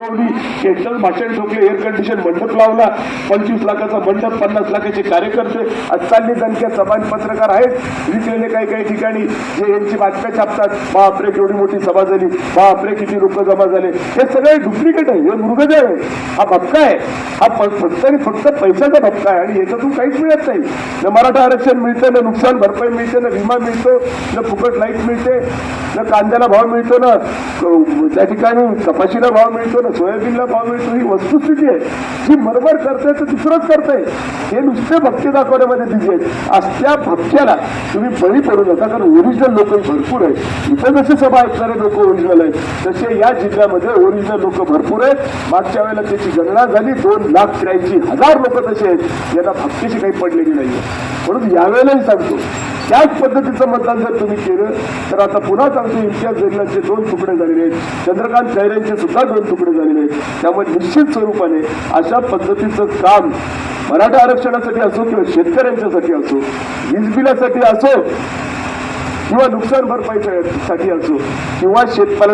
भाषण ठोकले air condition मंडप लावला पंचवीस लाखाचा मंडप पन्नास लाखाचे कार्यकर्ते अचान्य दणक्या समान पत्रकार आहेत. विकलेले काही काही ठिकाणी जे यांची बातम्या छापतात बापरे केवढी मोठी सभा झाली बापरे किती रुपये जमा झाले. हे सगळे डुप्लिकेट आहे हे मृगजळ आहे. हा भपका आहे. हा फक्त आणि फक्त पैशाचा भपका आहे आणि याच्यातून काहीच मिळत नाही. न मराठा आरक्षण मिळतं ना नुकसान भरपाई मिळते ना विमा मिळतो न फुकट लाइट मिळते न कांद्याला भाव मिळतो ना त्या ठिकाणी कपाशीला भाव मिळतो ना सोयाबीनला भाव मिळतो ही वस्तुस्थिती आहे. जी मरमर करते तर दुसरंच करतंय. हे नुसते भक्ती दाखवण्यामध्ये तिथे आहेत. असत्या भक्त्याला तुम्ही बळी पडू नका कारण ओरिजिनल लोक भरपूर आहेत. इथं जसे सभा ऐकणारे लोक ओरिजिनल आहेत तसे या जिल्ह्यामध्ये ओरिजिनल लोक भरपूर आहेत. मागच्या वेळेला त्याची गणना झाली दोन लाख त्र्याऐंशी हजार लोक तसे आहेत. यांना भक्तीशी काही पडलेली नाही म्हणून यावेळेलाही सांगतो त्याच पद्धतीचं मतदान जर तुम्ही केलं तर आता पुन्हा सांगतो इम्तियाज जलिलांचे दोन तुकडे झालेले आहेत. चंद्रकांत खैरेंचे सुद्धा दोन तुकडे झालेले आहेत. त्यामुळे निश्चित स्वरूपाने अशा पद्धतीचं काम मराठा आरक्षणासाठी असो किंवा शेतकऱ्यांच्यासाठी असो वीज बिलासाठी असो किंवा नुकसान भरपाईसाठी असो किंवा शेतकऱ्या